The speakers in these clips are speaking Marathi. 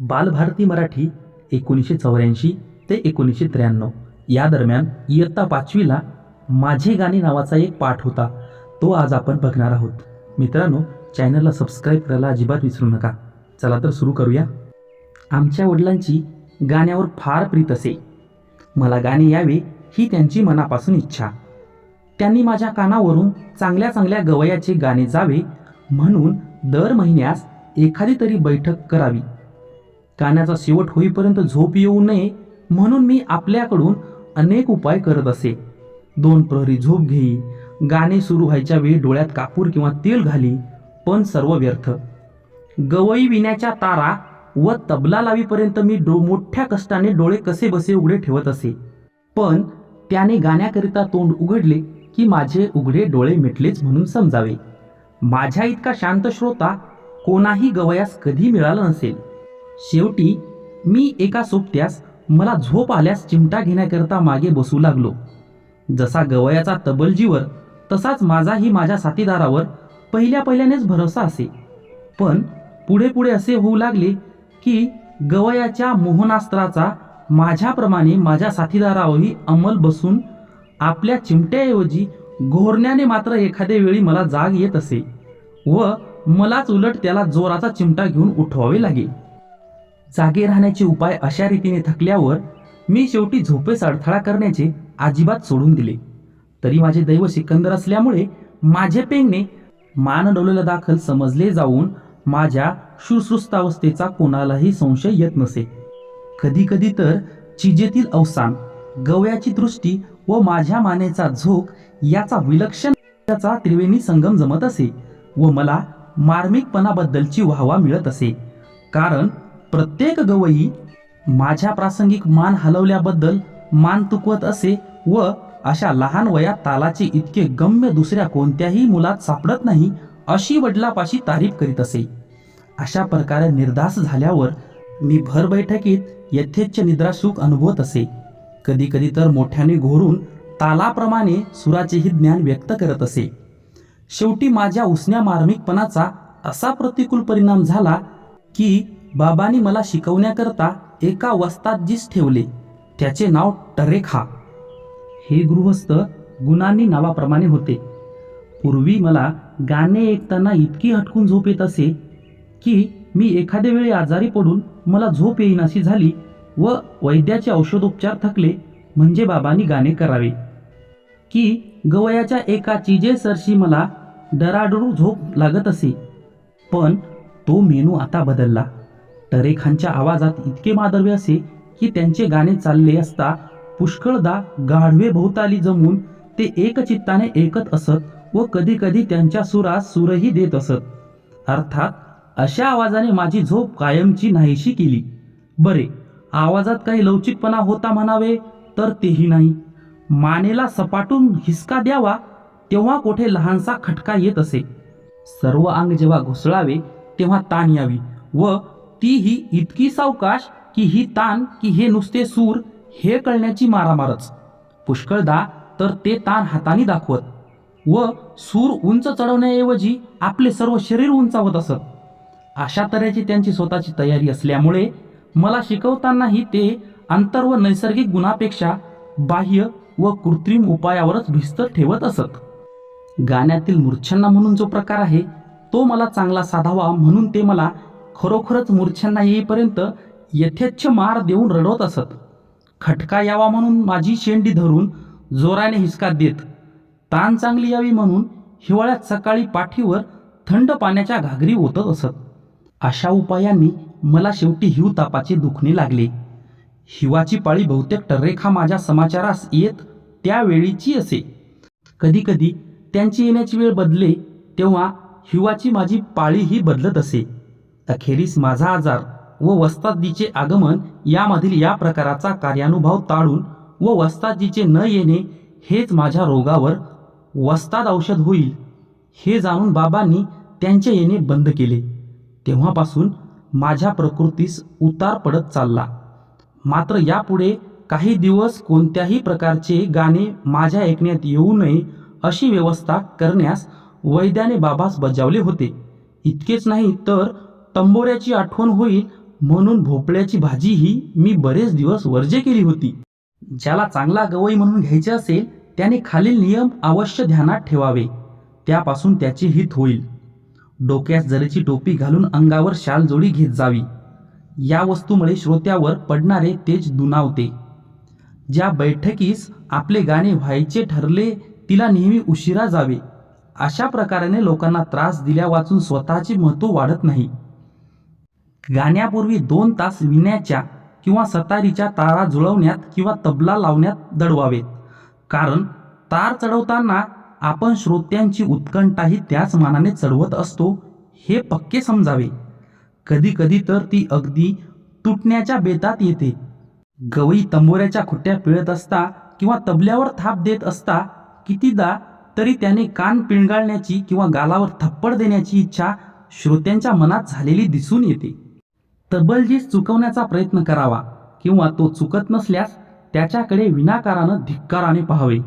बालभारती मराठी एकोणीसशे चौऱ्याऐंशी ते एकोणीसशे त्र्याण्णव. या दरम्यान इयत्ता पाचवीला माझे गाणे नावाचा एक पाठ होता. तो आज आपण बघणार आहोत. मित्रांनो चॅनलला सबस्क्राईब करायला अजिबात विसरू नका. चला तर सुरू करूया. आमच्या वडिलांची गाण्यावर फार प्रीत असे. मला गाणे यावे ही त्यांची मनापासून इच्छा. त्यांनी माझ्या कानावरून चांगल्या चांगल्या गवयाचे गाणे जावे म्हणून दर महिन्यास एखादी तरी बैठक करावी. गाण्याचा शेवट होईपर्यंत झोप येऊ नये म्हणून मी आपल्याकडून अनेक उपाय करत असे. दोन प्रहरी झोप घेई. गाणे सुरू व्हायच्या वेळी डोळ्यात कापूर किंवा तेल घाली पण सर्व व्यर्थ. गवई विण्याच्या तारा व तबला लावीपर्यंत मी डो मोठ्या कष्टाने डोळे कसे बसे उघडे ठेवत असे. पण त्याने गाण्याकरिता तोंड उघडले की माझे उघडे डोळे मिटलेच म्हणून समजावे. माझ्या इतका शांत श्रोता कोणाही गवयास कधी मिळाला नसेल. शेवटी मी एका सोबत्यास मला झोप आल्यास चिमटा घेण्याकरता मागे बसू लागलो. जसा गवयाचा तबलजीवर तसाच माझाही माझ्या साथीदारावर पहिल्या पहिल्यानेच भरोसा असे. पण पुढे पुढे असे होऊ लागले की गवयाच्या मोहनास्त्राचा माझ्याप्रमाणे माझ्या साथीदारावरही अंमल बसून आपल्या चिमट्याऐवजी घोरण्याने मात्र एखाद्या वेळी मला जाग येत असे व मलाच उलट त्याला जोराचा चिमटा घेऊन उठवावे लागे. जागे राहण्याचे उपाय अशा रीतीने थकल्यावर मी शेवटी झोपेस अडथळा करण्याचे अजिबात सोडून दिले. तरी माझे दैव सिकंदर असल्यामुळे माझे पेंगणे मान डोलेला दाखल समजले जाऊन माझ्या शुश्रुस्तावस्थेचा कोणालाही संशय येत नसे. कधीकधी तर चिजेतील अवसान गवयाची दृष्टी व माझ्या मानेचा झोक याचा विलक्षण त्याचा त्रिवेणी संगम जमत असे व मला मार्मिकपणाबद्दलची वाहवा मिळत असे. कारण प्रत्येक गवई माझ्या प्रासंगिक मान हलवल्याबद्दल मान तुकवत असे व अशा लहान वयात तालाचे इतके गम्य दुसऱ्या कोणत्याही मुलात सापडत नाही अशी वडिलापाशी तारीफ करीत असे. अशा प्रकारे निर्धास झाल्यावर मी भर बैठकीत यथेच्छ निद्रासुख अनुभवत असे. कधी कधी तर मोठ्याने घोरून तालाप्रमाणे सुराचेही ज्ञान व्यक्त करत असे. शेवटी माझ्या उसन्या मार्मिकपणाचा असा प्रतिकूल परिणाम झाला की बाबांनी मला शिकवण्याकरता एका वस्तादजीस ठेवले. त्याचे नाव टरेखा. हे गृहस्थ गुणांनी नावाप्रमाणे होते. पूर्वी मला गाणे ऐकताना इतकी हटकून झोप येत असे की मी एखाद्या वेळी आजारी पडून मला झोप येईनाशी झाली व वैद्याचे औषधोपचार थकले म्हणजे बाबांनी गाणे करावे. की गवयाच्या एका चिजेसरशी मला डराडरू झोप लागत असे. पण तो मेनू आता बदलला. टरेखांच्या आवाजात इतके माधुर्य असे की त्यांचे गाणे चालले असता पुष्कळदा गाढवे भोवताली जमून ते एकचित्ताने ऐकत असत व कधी कधी त्यांच्या सुरास सुरही देत असत. अर्थात अशा आवाजाने माझी झोप कायमची नाहीशी केली. बरे आवाजात काही लवचिकपणा होता म्हणावे तर तेही नाही. मानेला सपाटून हिसका द्यावा तेव्हा कोठे लहानसा खटका येत असे. सर्व अंग जेव्हा घुसळावे तेव्हा ताण यावी व तीही इतकी सावकाश की ही ताण की हे नुसते सूर हे कळण्याची मारामारच. पुष्कळदा तर ते ताण हाताने दाखवत. व सूर उंच चढवण्याऐवजी आपले सर्व शरीर उंचावत असत. अशा तऱ्हेची त्यांची स्वतःची तयारी असल्यामुळे मला शिकवतानाही ते अंतर व नैसर्गिक गुणापेक्षा बाह्य व कृत्रिम उपायावरच भिस्त ठेवत असत. गाण्यातील मूर्छना म्हणून जो प्रकार आहे तो मला चांगला साधावा म्हणून ते मला खरोखरच मूर्छांना येईपर्यंत यथेच्छ मार देऊन रडवत असत. खटका यावा म्हणून माझी शेंडी धरून जोराने हिसका देत. ताण चांगली यावी म्हणून हिवाळ्यात सकाळी पाठीवर थंड पाण्याच्या घागरी ओतत असत. अशा उपायांनी मला शेवटी हिव तापाचे दुखणे लागले. हिवाची पाळी बहुतेक टर्रेखा माझ्या समाचारास येत त्यावेळीची असे. कधीकधी त्यांची येण्याची वेळ बदले तेव्हा हिवाची माझी पाळीही बदलत असे. अखेरीस माझा आजार व वस्तादीचे आगमन यामधील या प्रकाराचा कार्यानुभव ताळून व वस्तादीचे न येणे हेच माझ्या रोगावर वस्ताद औषध होईल हे जाणून बाबांनी त्यांचे येणे बंद केले. तेव्हापासून माझ्या प्रकृतीस उतार पडत चालला. मात्र यापुढे काही दिवस कोणत्याही प्रकारचे गाणे माझ्या ऐकण्यात येऊ नये अशी व्यवस्था करण्यास वैद्याने बाबास बजावले होते. इतकेच नाही तर तंबोऱ्याची आठवण होईल म्हणून भोपळ्याची भाजी ही मी बरेच दिवस वर्जे केली होती. ज्याला चांगला गवई म्हणून घ्यायचे असेल त्याने खालील नियम अवश्य ध्यानात ठेवावे. त्यापासून त्याचे हित होईल. डोक्यास जरीची टोपी घालून अंगावर शाल जोडी घेत जावी. या वस्तूमुळे श्रोत्यावर पडणारे तेज दुनावते ज्या बैठकीस आपले गाणे व्हायचे ठरले तिला नेहमी उशिरा जावे. अशा प्रकाराने लोकांना त्रास दिल्या वाचून स्वतःचे महत्त्व वाढत नाही. गाण्यापूर्वी दोन तास विण्याच्या किंवा सतारीच्या तारा जुळवण्यात किंवा तबला लावण्यात दडवावेत. कारण तार चढवताना आपण श्रोत्यांची उत्कंठाही त्याच मानाने चढवत असतो हे पक्के समजावे. कधी कधी तर ती अगदी तुटण्याच्या बेतात येते. गवई तंबोऱ्याच्या खुट्ट्या पिळत असता किंवा तबल्यावर थाप देत असता कितीदा तरी त्याने कान पिळगाळण्याची किंवा गालावर थप्पड देण्याची इच्छा श्रोत्यांच्या मनात झालेली दिसून येते. तब्बलजीस चुकवण्याचा प्रयत्न करावा किंवा तो चुकत नसल्यास त्याच्याकडे विनाकारानं धिक्काराने पाहावे.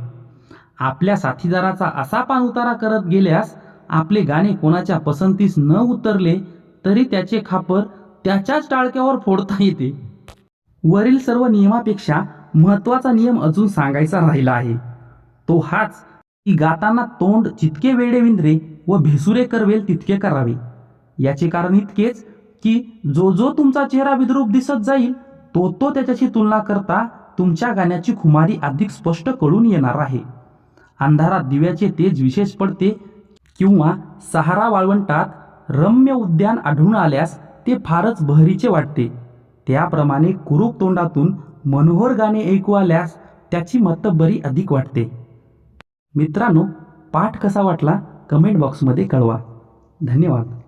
आपल्या साथीदाराचा असा पाणउतारा करत गेल्यास आपले गाणे कोणाच्या पसंतीस न उतरले तरी त्याचे खापर त्याच्याच टाळक्यावर फोडता येते. वरील सर्व नियमापेक्षा महत्त्वाचा नियम अजून सांगायचा राहिला आहे. तो हाच की गाताना तोंड जितके वेडेविंद्रे व भेसुरे करवेल तितके करावे. याचे कारण इतकेच की जो जो तुमचा चेहरा विद्रूप दिसत जाईल तो तो त्याच्याशी तुलना करता तुमच्या गाण्याची खुमारी अधिक स्पष्ट कळून येणार आहे. अंधारात दिव्याचे तेज विशेष पडते किंवा सहारा वाळवंटात रम्य उद्यान आढळून आल्यास ते फारच बहरीचे वाटते. त्याप्रमाणे कुरूप तोंडातून मनोहर गाणे ऐकू आल्यास त्याची मतबरी अधिक वाटते. मित्रांनो पाठ कसा वाटला? कमेंट बॉक्समध्ये कळवा. धन्यवाद.